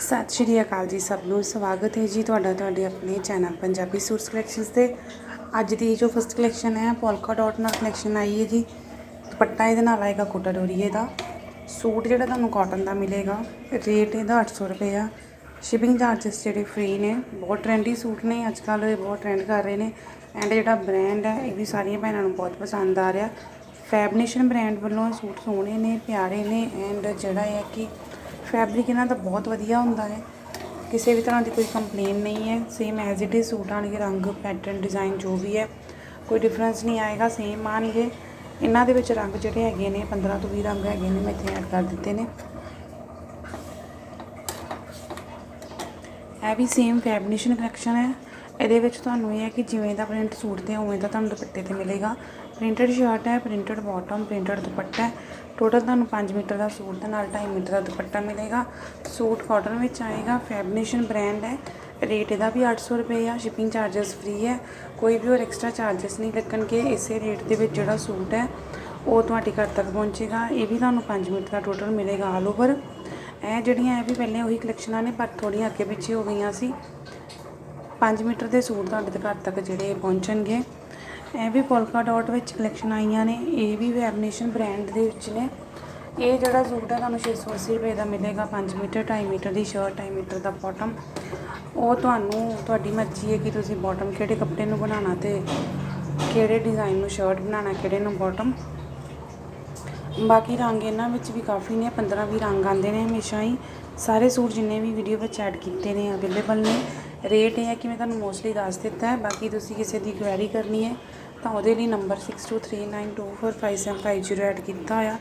ਸਤਿ ਸ਼੍ਰੀ ਅਕਾਲ ਜੀ ਸਭ ਨੂੰ। ਸਵਾਗਤ ਹੈ ਜੀ ਤੁਹਾਡਾ ਤੁਹਾਡੇ ਆਪਣੇ ਚੈਨਲ ਪੰਜਾਬੀ ਸੂਟਸ ਕਲੈਕਸ਼ਨਸ ਤੇ। ਅੱਜ ਦੀ ਜੋ ਫਸਟ ਕਲੈਕਸ਼ਨ ਹੈ ਪੋਲਕਾ ਡਾਟ ਨਾਲ ਕਲੈਕਸ਼ਨ ਆਈ ਹੈ ਜੀ। ਦੁਪੱਟਾ ਇਹਦੇ ਨਾਲ ਆਏਗਾ ਕੋਟਾ ਡੋਰੀਏ ਦਾ ਸੂਟ ਜਿਹੜਾ ਤੁਹਾਨੂੰ ਕਾਟਨ ਦਾ ਮਿਲੇਗਾ ਰੇਟ ਇਹਦਾ 800 ਰੁਪਏ ਆ। ਸ਼ਿਪਿੰਗ ਚਾਰजेस ਜਿਹੜੇ ਫ੍ਰੀ ਨੇ, ਬਹੁਤ ਟ੍ਰੈਂਡੀ ਸੂਟ ਨੇ ਅੱਜ ਕੱਲ੍ਹ ਇਹ ਬਹੁਤ ਟ੍ਰੈਂਡ ਕਰ ਰਹੇ ਨੇ। ਐਂਡ ਜਿਹੜਾ ਬ੍ਰਾਂਡ ਹੈ, ਇਹ ਵੀ ਸਾਰੀਆਂ ਭੈਣਾਂ ਨੂੰ ਬਹੁਤ ਪਸੰਦ ਆ ਰਿਹਾ। ਫੈਬਨੇਸ਼ਨ ਬ੍ਰਾਂਡ ਵੱਲੋਂ ਇਹ ਸੂਟ ਸੋਹਣੇ ਨੇ, ਪਿਆਰੇ ਨੇ। ਐਂਡ ਜਿਹੜਾ ਹੈ ਕਿ ਫੈਬਰਿਕ ਇਹਨਾਂ ਦਾ ਬਹੁਤ ਵਧੀਆ ਹੁੰਦਾ ਹੈ। ਕਿਸੇ ਵੀ ਤਰ੍ਹਾਂ ਦੀ ਕੋਈ ਕੰਪਲੇਨ ਨਹੀਂ ਹੈ। Same as it is suit ਆਣਗੇ ਰੰਗ ਪੈਟਰਨ ਡਿਜ਼ਾਈਨ ਜੋ ਵੀ ਹੈ, ਕੋਈ ਡਿਫਰੈਂਸ ਨਹੀਂ ਆਏਗਾ ਸੇਮ ਆਣਗੇ ਇਹਨਾਂ ਦੇ ਵਿੱਚ ਰੰਗ ਜਿਹੜੇ ਹੈਗੇ ਨੇ 15 ਤੋਂ 20 ਰੰਗ ਹੈਗੇ ਨੇ, ਮੈਂ ਇੱਥੇ ਐਡ ਕਰ ਦਿੱਤੇ ਨੇ। ਇਹ ਵੀ ਸੇਮ ਫੈਬਨੇਸ਼ਨ ਕਲੈਕਸ਼ਨ ਹੈ। ਇਹਦੇ ਵਿੱਚ ਤੁਹਾਨੂੰ ਇਹ ਹੈ ਕਿ ਜਿਵੇਂ ਦਾ ਪ੍ਰਿੰਟ ਸੂਟ ਤੇ ਉਵੇਂ ਦਾ ਤੁਹਾਨੂੰ ਦੁਪੱਟੇ ਤੇ ਮਿਲੇਗਾ। ਪ੍ਰਿੰਟਡ ਸ਼ਰਟ ਹੈ, ਪ੍ਰਿੰਟਡ ਬਾਟਮ ਪ੍ਰਿੰਟਡ ਦੁਪੱਟਾ ਹੈ। ਟੋਟਲ ਤੁਹਾਨੂੰ 5 ਮੀਟਰ ਦਾ ਸੂਟ ਦੇ ਨਾਲ 2.5 ਮੀਟਰ ਦਾ ਦੁਪੱਟਾ ਮਿਲੇਗਾ। ਸੂਟ ਕਾਟਨ ਵਿੱਚ ਆਏਗਾ ਫੈਬਨੇਸ਼ਨ ਬ੍ਰਾਂਡ ਹੈ। ਰੇਟ ਇਹਦਾ ਵੀ 800 ਰੁਪਏ ਆ ਸ਼ਿਪਿੰਗ ਚਾਰजेस ਫ੍ਰੀ ਹੈ। ਕੋਈ ਵੀ ਹੋਰ ਐਕਸਟਰਾ ਚਾਰजेस ਨਹੀਂ ਲੱਗਣਗੇ, ਇਸੇ ਰੇਟ ਦੇ ਵਿੱਚ ਜਿਹੜਾ ਸੂਟ ਹੈ, ਉਹ ਤੁਹਾਡੇ ਘਰ ਤੱਕ ਪਹੁੰਚੇਗਾ। ਇਹ ਵੀ ਤੁਹਾਨੂੰ 5 ਮੀਟਰ ਦਾ ਟੋਟਲ ਮਿਲੇਗਾ ਆਲ ਓਵਰ ਇਹ ਜਿਹੜੀਆਂ ਇਹ ਵੀ ਪਹਿਲੇ ਉਹੀ ਕਲੈਕਸ਼ਨਾਂ ਨੇ, ਪਰ ਥੋੜੀਆਂ ਅੱਗੇ ਪਿੱਛੇ ਹੋ ਗਈਆਂ ਸੀ। 5 ਮੀਟਰ ਦੇ ਸੂਟ ਤੁਹਾਡੇ ਘਰ ਤੱਕ ਜਿਹੜੇ ਪਹੁੰਚਣਗੇ। ਇਹ ਵੀ ਪੋਲਕਾ ਡਾਟ ਵਿੱਚ ਕਲੈਕਸ਼ਨ ਆਈਆਂ ਨੇ, ਇਹ ਵੀ ਵੈਬਨੇਸ਼ਨ ਬ੍ਰਾਂਡ ਦੇ ਵਿੱਚ ਨੇ। ਇਹ ਜਿਹੜਾ ਸੂਟ ਹੈ, ਤੁਹਾਨੂੰ 680 ਰੁਪਏ ਦਾ ਮਿਲੇਗਾ 5 ਮੀਟਰ 2.5 ਮੀਟਰ ਦੀ ਸ਼ਰਟ 2.5 ਮੀਟਰ ਦਾ ਬਾਟਮ ਉਹ ਤੁਹਾਨੂੰ, ਤੁਹਾਡੀ ਮਰਜ਼ੀ ਹੈ ਕਿ ਤੁਸੀਂ ਬਾਟਮ ਕਿਹੜੇ ਕੱਪੜੇ ਨੂੰ ਬਣਾਉਣਾ ਤੇ ਕਿਹੜੇ ਡਿਜ਼ਾਈਨ ਨੂੰ ਸ਼ਰਟ ਬਣਾਉਣਾ, ਕਿਹੜੇ ਨੂੰ ਬਾਟਮ ਬਾਕੀ ਰੰਗ ਇਹਨਾਂ ਵਿੱਚ ਵੀ ਕਾਫੀ ਨੇ 15 20 ਰੰਗ ਆਉਂਦੇ ਨੇ ਹਮੇਸ਼ਾ ਹੀ। ਸਾਰੇ ਸੂਟ ਜਿੰਨੇ ਵੀ ਵੀਡੀਓ ਵਿੱਚ ਐਡ ਕੀਤੇ ਨੇ ਅਵੇਲੇਬਲ ਨੇ। ਰੇਟ ਇਹ ਹੈ ਕਿ ਮੈਂ ਤੁਹਾਨੂੰ ਮੋਸਟਲੀ ਦੱਸ ਦਿੱਤਾ ਹੈ, ਬਾਕੀ ਤੁਸੀਂ ਕਿਸੇ ਦੀ ਕੁਐਰੀ ਕਰਨੀ ਹੈ, ਤਾਂ ਉਹਦੇ ਲਈ ਨੰਬਰ 6239245750 ਐਡ ਕੀਤਾ ਹੋਇਆ।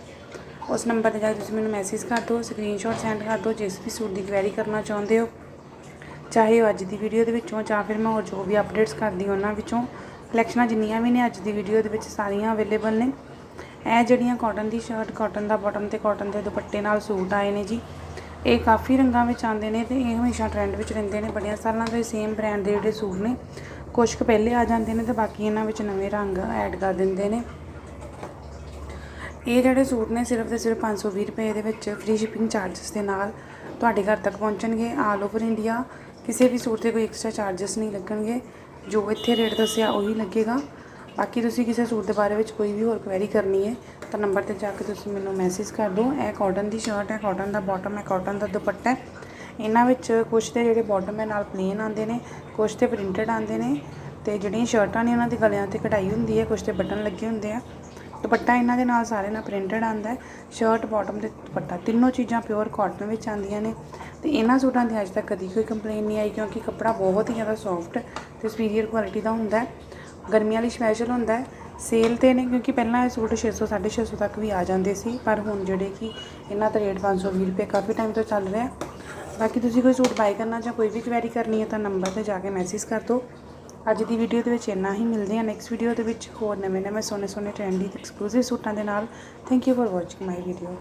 ਉਸ ਨੰਬਰ ਤੇ ਜਾ ਕੇ ਤੁਸੀਂ ਮੈਨੂੰ ਮੈਸੇਜ ਕਰ ਦਿਓ ਸਕਰੀਨਸ਼ਾਟ ਸੈਂਡ ਕਰ ਦਿਓ, ਜਿਸ ਵੀ ਸੂਟ ਦੀ ਕੁਐਰੀ ਕਰਨਾ ਚਾਹੁੰਦੇ ਹੋ। ਚਾਹੇ ਉਹ ਅੱਜ ਦੀ ਵੀਡੀਓ ਦੇ ਵਿੱਚੋਂ ਜਾਂ ਫਿਰ ਮੈਂ ਹੋਰ ਜੋ ਵੀ ਅਪਡੇਟਸ ਕਰਦੀ ਉਹਨਾਂ ਵਿੱਚੋਂ ਕਲੈਕਸ਼ਨਾਂ ਜਿੰਨੀਆਂ ਵੀ ਨੇ ਅੱਜ ਦੀ ਵੀਡੀਓ ਦੇ ਵਿੱਚ ਸਾਰੀਆਂ ਅਵੇਲੇਬਲ ਨੇ। ਇਹ ਜਿਹੜੀਆਂ ਕਾਟਨ ਦੀ ਸ਼ਰਟ ਕਾਟਨ ਦਾ ਬਾਟਮ ਤੇ ਕਾਟਨ ਦੇ ਦੁਪੱਟੇ ਨਾਲ ਸੂਟ ਆਏ ਨੇ ਜੀ ਇਹ ਕਾਫੀ ਰੰਗਾਂ ਵਿੱਚ ਆਉਂਦੇ ਨੇ ਤੇ ਇਹ ਹਮੇਸ਼ਾ ਟ੍ਰੈਂਡ ਵਿੱਚ ਰਹਿੰਦੇ ਨੇ। ਬੜੀਆਂ ਸਾਲਾਂ ਤੋਂ ਸੇਮ ਬ੍ਰਾਂਡ ਦੇ ਜਿਹੜੇ ਸੂਟ ਨੇ ਕੁਝ ਕੁ ਪਹਿਲੇ ਆ ਜਾਂਦੇ ਨੇ ਤੇ ਬਾਕੀ ਇਹਨਾਂ ਵਿੱਚ ਨਵੇਂ ਰੰਗ ਐਡ ਕਰ ਦਿੰਦੇ ਨੇ। ਇਹ ਜਿਹੜੇ ਸੂਟ ਨੇ ਸਿਰਫ ਤੇ ਸਿਰਫ 520 ਰੁਪਏ ਦੇ ਵਿੱਚ ਫ੍ਰੀ ਸ਼ਿਪਿੰਗ ਚਾਰजेस ਦੇ ਨਾਲ ਤੁਹਾਡੇ ਘਰ ਤੱਕ ਪਹੁੰਚਣਗੇ। ਆਲ ਓਵਰ ਇੰਡੀਆ ਕਿਸੇ ਵੀ ਸੂਟ ਤੇ ਕੋਈ ਐਕਸਟਰਾ ਚਾਰजेस ਨਹੀਂ ਲੱਗਣਗੇ। ਜੋ ਇੱਥੇ ਰੇਟ ਦੱਸਿਆ ਉਹੀ ਲੱਗੇਗਾ। ਬਾਕੀ ਤੁਸੀਂ ਕਿਸੇ ਸੂਟ ਦੇ ਬਾਰੇ ਵਿੱਚ ਕੋਈ ਵੀ ਹੋਰ ਕੁਐਰੀ ਕਰਨੀ ਹੈ, ਤਾਂ ਨੰਬਰ ਤੇ ਜਾ ਕੇ ਤੁਸੀਂ ਮੈਨੂੰ ਮੈਸੇਜ ਕਰ ਦਿਓ। ਇਹ ਕਾਟਨ ਦੀ ਸ਼ਰਟ ਹੈ ਕਾਟਨ ਦਾ ਬਾਟਮ ਹੈ ਕਾਟਨ ਦਾ ਦੁਪੱਟਾ ਹੈ। ਇਹਨਾਂ ਵਿੱਚ ਕੁਝ ਤੇ ਜਿਹੜੇ ਬਾਟਮ ਹੈ, ਨਾਲ ਪਲੇਨ ਆਉਂਦੇ ਨੇ ਕੁਝ ਤੇ ਪ੍ਰਿੰਟਡ ਆਉਂਦੇ ਨੇ, ਤੇ ਜਿਹੜੀਆਂ ਸ਼ਰਟਾਂ ਨੇ ਉਹਨਾਂ ਦੇ ਗਲਿਆਂ ਤੇ ਕਢਾਈ ਹੁੰਦੀ ਹੈ ਕੁਝ ਤੇ ਬਟਨ ਲੱਗੇ ਹੁੰਦੇ ਆ। ਦੁਪੱਟਾ ਇਹਨਾਂ ਦੇ ਨਾਲ ਸਾਰੇ ਨਾਲ ਪ੍ਰਿੰਟਡ ਆਂਦਾ ਹੈ। ਸ਼ਰਟ ਬਾਟਮ ਤੇ ਦੁਪੱਟਾ, ਤਿੰਨੋਂ ਚੀਜ਼ਾਂ ਪਿਓਰ ਕਾਟਨ ਵਿੱਚ ਆਉਂਦੀਆਂ ਨੇ। ਤੇ ਇਹਨਾਂ ਸੂਟਾਂ ਦੀ ਅੱਜ ਤੱਕ ਕਦੀ ਕੋਈ ਕੰਪਲੇਨ ਨਹੀਂ ਆਈ, ਕਿਉਂਕਿ ਕੱਪੜਾ ਬਹੁਤ ਹੀ ਜ਼ਿਆਦਾ ਸੌਫਟ ਤੇ ਸੁਪੀਰੀਅਰ ਕੁਆਲਿਟੀ ਦਾ ਹੁੰਦਾ ਹੈ। ਗਰਮੀਆਂ ਲਈ ਸਪੈਸ਼ਲ ਹੁੰਦਾ ਹੈ। ਸੇਲ ਤੇ ਨੇ, ਕਿਉਂਕਿ ਪਹਿਲਾਂ ਇਹ ਸੂਟ 600 650 ਤੱਕ ਵੀ ਆ ਜਾਂਦੇ ਸੀ, ਪਰ ਹੁਣ ਜਿਹੜੇ ਕਿ ਇਹਨਾਂ ਦਾ ਰੇਟ 520 ਰੁਪਏ ਕਾਫੀ ਟਾਈਮ ਤੋਂ ਚੱਲ ਰਿਹਾ ਬਾਕੀ ਤੁਸੀਂ ਕੋਈ ਸੂਟ ਬਾਈ ਕਰਨਾ ਜਾਂ ਕੋਈ ਵੀ ਕੁਐਰੀ ਕਰਨੀ ਹੈ ਤਾਂ ਨੰਬਰ ਤੇ ਜਾ ਕੇ ਮੈਸੇਜ ਕਰ ਦਿਓ। ਅੱਜ ਦੀ ਵੀਡੀਓ ਦੇ ਵਿੱਚ ਇੰਨਾ ਹੀ, ਮਿਲਦੇ ਹਾਂ ਨੈਕਸਟ ਵੀਡੀਓ ਦੇ ਵਿੱਚ ਹੋਰ ਨਵੇਂ ਨਵੇਂ ਸੋਹਣੇ ਸੋਹਣੇ ਟ੍ਰੈਂਡੀ ਤੇ ਐਕਸਕਲੂਸਿਵ ਸੂਟਾਂ ਦੇ ਨਾਲ। Thank you for watching my video